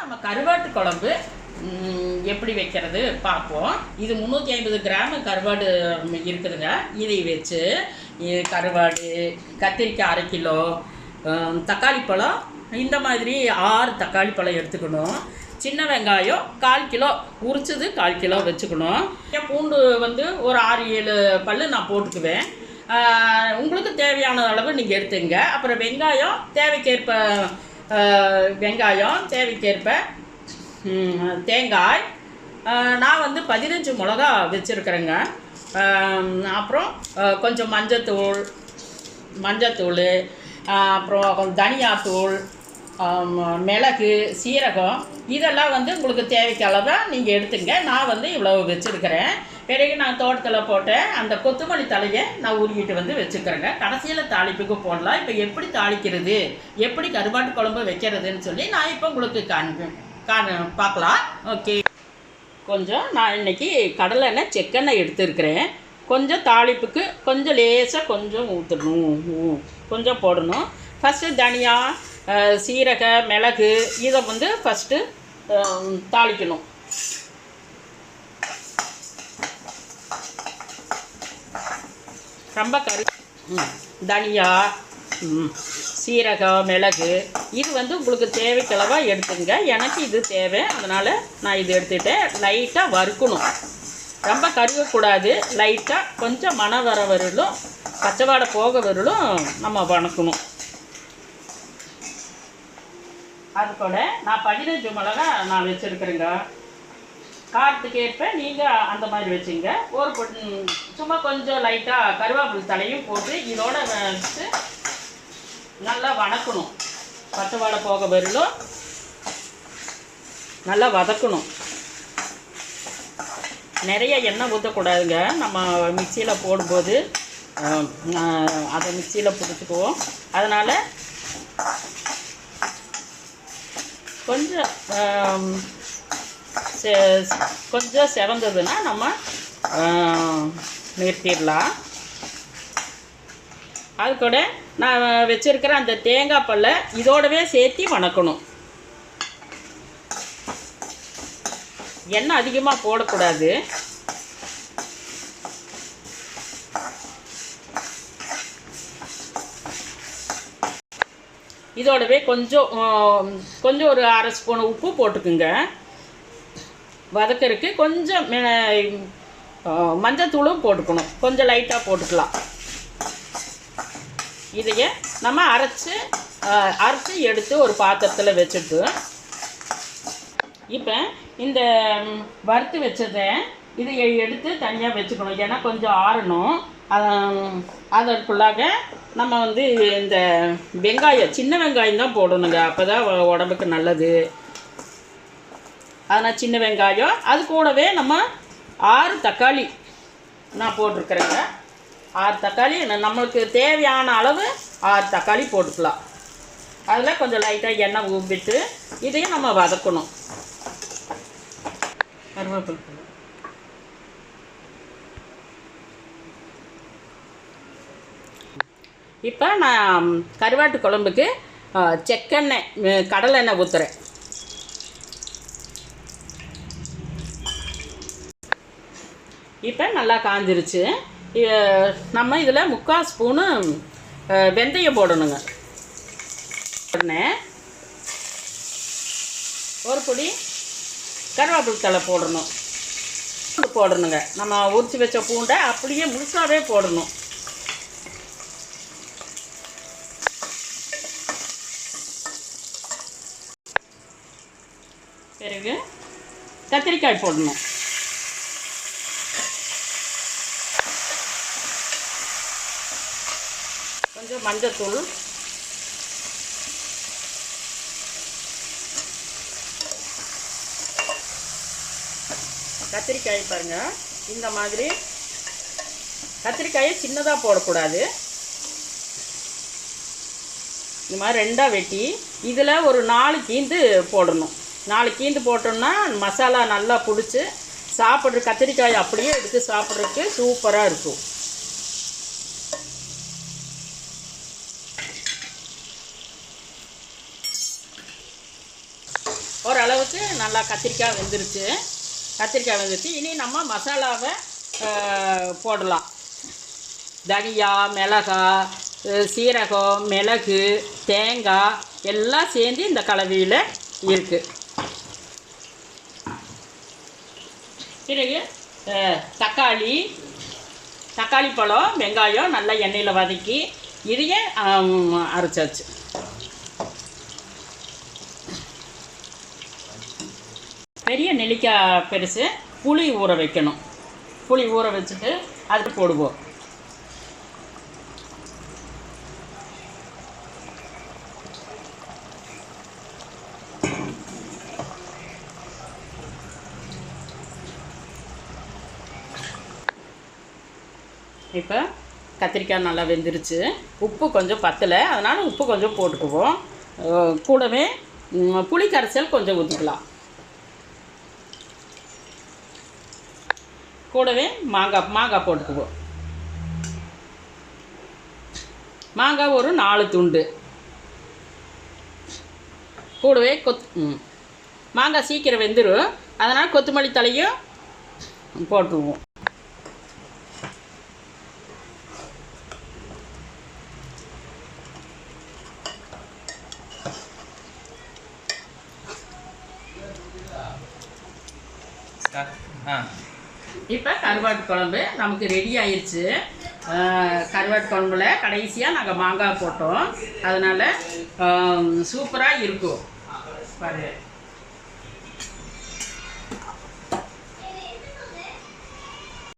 நம்ம கருவாட்டு குழம்பு எப்படி வைக்கிறது பார்ப்போம். இது முந்நூற்றி ஐம்பது கிராம் கருவாடு இருக்குதுங்க. இதை வச்சு கருவாடு கத்திரிக்காய் அரை கிலோ தக்காளி பழம் இந்த மாதிரி ஆறு தக்காளி பழம் எடுத்துக்கணும். சின்ன வெங்காயம் கால் கிலோ உரிச்சது கால் கிலோ வச்சுக்கணும். ஏன் பூண்டு வந்து ஒரு ஆறு ஏழு பல் நான் போட்டுக்குவேன். உங்களுக்கு தேவையான அளவு நீங்கள் எடுத்துங்க அப்புறம் வெங்காயம் தேவைக்கேற்ப வெங்காயம் தேவைக்கேற்ப தேங்காய். நான் வந்து பதினஞ்சு மிளகா வச்சுருக்குறேங்க. அப்புறம் கொஞ்சம் மஞ்சத்தூள் மஞ்சத்தூள் அப்புறம் கொஞ்சம் தனியாத்தூள் மிளகு சீரகம். இதெல்லாம் வந்து உங்களுக்கு தேவைக்கு அளவாக நீங்கள் எடுத்துங்க. நான் வந்து இவ்வளவு வச்சுருக்கிறேன். பிறகு நான் தோட்டத்தில் போட்டேன். அந்த கொத்தமல்லி தலையை நான் உருவிட்டு வந்து வச்சுக்கிறேங்க. கடைசியில் தாளிப்புக்கு போடலாம். இப்போ எப்படி தாளிக்கிறது? எப்படி கருவாட்டு குழம்பு வைக்கிறதுன்னு சொல்லி நான் இப்போ உங்களுக்கு காண்பேன் காண பார்க்கலாம். ஓகே. கொஞ்சம் நான் இன்னைக்கு கடலை எண்ணெய் செக்கெண்ணெய் எடுத்துருக்கிறேன். கொஞ்சம் தாளிப்புக்கு கொஞ்சம் லேசாக கொஞ்சம் ஊற்றணும் கொஞ்சம் போடணும். ஃபஸ்ட்டு தனியா சீரக மிளகு இதை வந்து ஃபஸ்ட்டு தாளிக்கணும். ரொம்ப கரு ம், தனியா ம், சீரகம் மிளகு. இது வந்து உங்களுக்கு தேவைக்களவாக எடுத்துங்க. எனக்கு இது தேவை. அதனால் நான் இது எடுத்துகிட்டேன் லைட்டாக வறுக்கணும். ரொம்ப கருகக்கூடாது. லைட்டாக கொஞ்சம் மன வர வரலும் பச்சைவாடை போக வரலும் நம்ம வணக்கணும். அது கூட நான் பதினஞ்சு மிளகா நான் வச்சுருக்குறேங்க. காரத்துக்கு ஏற்ப நீங்கள் அந்த மாதிரி வச்சுங்க. ஒரு பொட்- சும்மா கொஞ்சம் லைட்டாக கருவேப்பிலை தலையும் போட்டு இதோட வச்சு நல்லா வணக்கணும் பச்சை வாழை போக வரலும் நல்லா வதக்கணும். நிறைய எண்ணெய் ஊற்றக்கூடாதுங்க நம்ம மிக்சியில் போடும்போது அதை மிக்சியில் பிடிச்சிக்குவோம். அதனால் கொஞ்சம் கொஞ்சம் சிறந்ததுன்னா நம்ம நிறுத்திடலாம். அது கூட நான் வச்சுருக்கிற அந்த தேங்காய் பல்லை இதோடவே சேர்த்து வணக்கணும். எண்ணெய் அதிகமாக போடக்கூடாது. இதோடவே கொஞ்சம் கொஞ்சம் ஒரு அரை ஸ்பூன் உப்பு போட்டுக்குங்க. வதக்கறதுக்கு கொஞ்சம் மஞ்சத்தூளும் போட்டுக்கணும். கொஞ்சம் லைட்டாக போட்டுக்கலாம். இதையே நம்ம அரைச்சி அரைச்சி எடுத்து ஒரு பாத்திரத்தில் வச்சுட்டு இப்போ இந்த வறுத்து வச்சதை இதை எடுத்து தனியாக வச்சுக்கணும். ஏன்னா கொஞ்சம் ஆறணும். அதற்குள்ளாக நம்ம வந்து இந்த வெங்காயம் சின்ன வெங்காயம் தான் போடணுங்க. அப்போ தான் உடம்புக்கு நல்லது. அதனால் சின்ன வெங்காயம் அது கூடவே நம்ம ஆறு தக்காளி நான் போட்டிருக்கிறேங்க. ஆறு தக்காளி நம்மளுக்கு தேவையான அளவு ஆறு தக்காளி போட்டுக்கலாம். அதில் கொஞ்சம் லைட்டாக எண்ணெய் ஊம்பிட்டு இதையும் நம்ம வதக்கணும். கருவேப்பிலை. இப்போ நான் கருவாட்டு குழம்புக்கு செக்கெண்ணெய் கடலெண்ணெய் ஊற்றுறேன் இப்போ நல்லா காஞ்சிருச்சு. நம்ம இதில் முக்கால் ஸ்பூனு வெந்தயம் போடணுங்க. உடனே ஒரு பொடி கருவேப்பிலை தழை போடணும். பூண்டு போடணுங்க. நம்ம உரிச்சு வச்ச பூண்டை அப்படியே முழுசாகவே போடணும். பிறகு கத்திரிக்காய் போடணும் கொஞ்சம் மஞ்சத்தூள். கத்திரிக்காய் பாருங்கள் இந்த மாதிரி கத்திரிக்காயை சின்னதாக போடக்கூடாது. இந்த மாதிரி ரெண்டாக வெட்டி இதில் ஒரு நாலு கீந்து போடணும். நாலு கீந்து போட்டோம்னா மசாலா நல்லா பிடிச்சி சாப்பிட்ற கத்திரிக்காய் அப்படியே எடுத்து சாப்பிட்றதுக்கு சூப்பராக இருக்கும். அளவுக்கு நல்லா கத்திரிக்காய் வெந்துருச்சு. கத்திரிக்காய் வெந்துருச்சு. இனி நம்ம மசாலாவை போடலாம். தனியா மிளகா சீரகம் மிளகு தேங்காய் எல்லாம் சேர்ந்து இந்த கலவையில் இருக்குது பிறகு தக்காளி தக்காளி பழம் வெங்காயம் நல்லா எண்ணெயில் வதக்கி இதையே அரைச்சாச்சு. பெரிய நெல்லிக்காய் பெருசு புளி ஊற வைக்கணும். புளி ஊற வச்சுட்டு அது போடுவோம். இப்போ கத்திரிக்காய் நல்லா வெந்துருச்சு. உப்பு கொஞ்சம் பத்தலை. அதனால் உப்பு கொஞ்சம் போட்டுக்குவோம். கூடவே புளி கரைசல் கொஞ்சம் ஊற்றிக்கலாம் கூடவே மாங்காய் மாங்காய் போட்டுக்குவோம் மாங்காய் ஒரு நாலு துண்டு. கூடவே கொத் ம். மாங்காய் சீக்கிரம் வெந்துடும் அதனால் கொத்தமல்லி தலையும் போட்டுருவோம். ஆ. இப்போ கருவாட்டு குழம்பு நமக்கு ரெடி ஆயிடுச்சு கருவாட்டு குழம்புல கடைசியாக நாங்கள் மாங்காய் போட்டோம். அதனால் சூப்பராக இருக்கும். பாரு